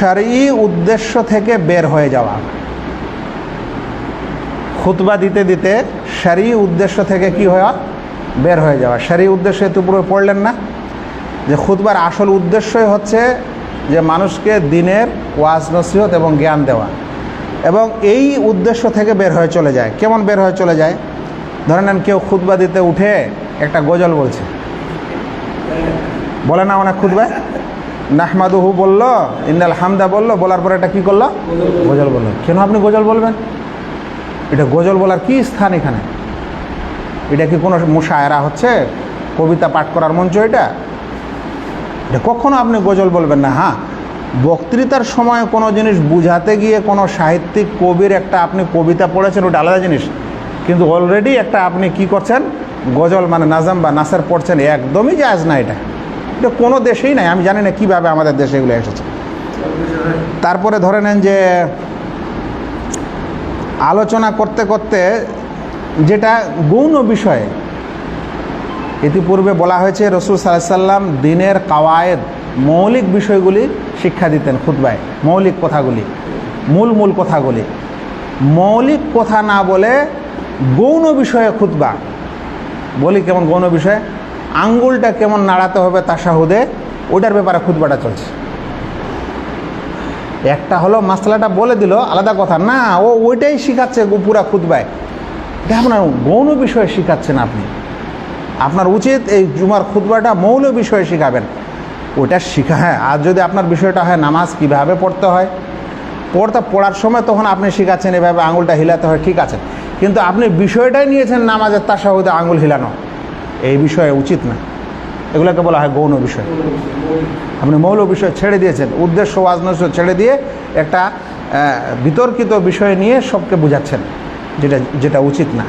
সারি উদ্দেশ্য থেকে বের হয়ে যাওয়া। খুতবা দিতে দিতে সারি উদ্দেশ্য থেকে কি হওয়া? বের হয়ে যাওয়া। সারি উদ্দেশ্যে পুরো পড়লেন না? যে খুতবার আসল উদ্দেশ্যই হচ্ছে যে মানুষকে দিনের ওয়াজ, নসিহত এবং জ্ঞান দেওয়া। এবং এই উদ্দেশ্য থেকে বের হয়ে চলে যায়। কেমন বের হয়ে চলে যায়? ধরে নেন কেউ খুতবা দিতে উঠে একটা গজল বলছে। বলে না অনেক খুতবা নাহমাদুহু বলল ইন্দাল হামদা বলল, বলার পরে এটা কি করল? গজল বলল। কেন আপনি গজল বলবেন? এটা গজল বলার কি স্থান এখানে? এটা কি কোনো মুশায়রা হচ্ছে? কবিতা পাঠ করার মঞ্চ এটা? এটা কখনো আপনি গজল বলবেন না হ্যাঁ? বক্তৃতার সময় কোনো জিনিস বুঝাতে গিয়ে কোনো সাহিত্যিক কবির একটা আপনি কবিতা পড়েছেন, ওটা আলাদা জিনিস। কিন্তু অলরেডি একটা আপনি কি করছেন? গজল মানে নাজাম বা নাসার পড়ছেন, একদমই জায়জ না এটা। এটা কোনো দেশেই নাই, আমি জানি না কীভাবে আমাদের দেশে এগুলো এসেছে। তারপরে ধরে নেন যে, আলোচনা করতে করতে যেটা গৌণ বিষয়ে, ইতিপূর্বে বলা হয়েছে রসুল সাল্লাম দিনের কাওয়ায়েদ, মৌলিক বিষয়গুলি শিক্ষা দিতেন খুতবায়, মৌলিক কথাগুলি, মূল মূল কথাগুলি। মৌলিক কথা না বলে গৌণ বিষয়ে খুতবা। বলি কেমন গৌণ বিষয়? আঙ্গুলটা কেমন নাড়াতে হবে তাসাহুদে ওইটার ব্যাপারে খুতবাটা চলছে। একটা হলো মাসলাটা বলে দিল, আলাদা কথা। না, ও ওইটাই শিখাচ্ছে পুরা খুতবায়। এটা আপনার গৌণ বিষয়ে শিখাচ্ছেন আপনি। আপনার উচিত এই জুমার খুতবাটা মৌল বিষয়ে শিখাবেন। ওটা শিখা হ্যাঁ আর যদি আপনার বিষয়টা হয় নামাজ কীভাবে পড়তে হয়? পড়তে, পড়ার সময় তখন আপনি শিখাচ্ছেন এভাবে আঙুলটা হিলাতে হয়, ঠিক আছে। কিন্তু আপনি বিষয়টাই নিয়েছেন নামাজের তার সাহুদে আঙুল হিলানো। এই বিষয়ে উচিত না। এগুলোকে বলা হয় গৌণ বিষয়। আপনি মৌল বিষয় ছেড়ে দিয়েছেন, উদ্দেশ্য ওয়াজনস্য ছেড়ে দিয়ে একটা বিতর্কিত বিষয় নিয়ে সবকে বুঝাচ্ছেন, যেটা যেটা উচিত না।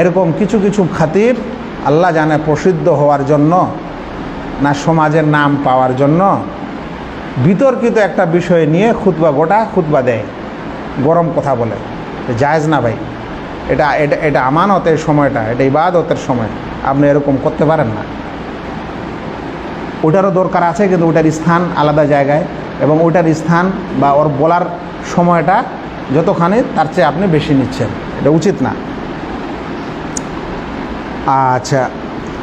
এরকম কিছু কিছু খাতির আল্লাহ জানে প্রসিদ্ধ হওয়ার জন্য, না সমাজের নাম পাওয়ার জন্য, বিতর্কিত একটা বিষয় নিয়ে খুতবা গোটা, খুতবা দেয়, গরম কথা বলে। জায়েজ না ভাই। এটা এটা এটা আমানতের সময়টা, এটা ইবাদতের সময়। আপনি এরকম করতে পারেন না। ওটারও দরকার আছে, কিন্তু ওটার স্থান আলাদা জায়গায় এবং ওটার স্থান বা ওর বলার সময়টা যতখানি তার চেয়ে আপনি বেশি নিচ্ছেন। এটা উচিত না। আচ্ছা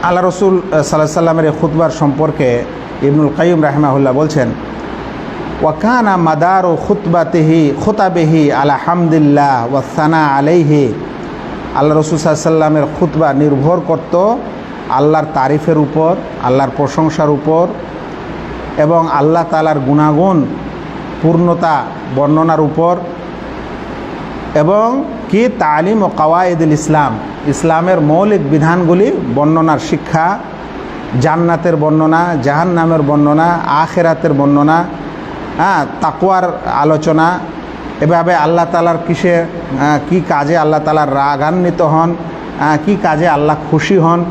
আল্লাহ রসুল সাল্লাহ সাল্লামের এই খুতবার সম্পর্কে ইবনুল কাইম রাহমাহুল্লাহ বলছেন ওয়াকানা মাদার ও খুতবাতেহি, খুতাবেহি আলা হামদুল্লাহ ওয়াসানা আলাইহি আল্লাহ রসুল সাল্লামের খুতবা নির্ভর করত আল্লাহর তারিফের উপর, আল্লাহর প্রশংসার উপর এবং আল্লাহ তালার গুণাগুণ, পূর্ণতা বর্ণনার উপর এবং কি তালিম ও কাওয়ায়েদুল ইসলাম, ইসলামের মৌলিক বিধানগুলি, বর্ণনার শিক্ষা, জান্নাতের বর্ণনা, জাহান্নামের বর্ণনা, আখেরাতের বর্ণনা হ্যাঁ তাকুয়ার আলোচনা এভাবে আল্লাহ তালার কিসে কি কাজে আল্লাহ তালার রাগান্বিত হন কি কাজে আল্লাহ খুশি হন,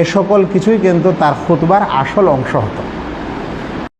এ সকল কিছুই কিন্তু তার খুতবার আসল অংশ হতো।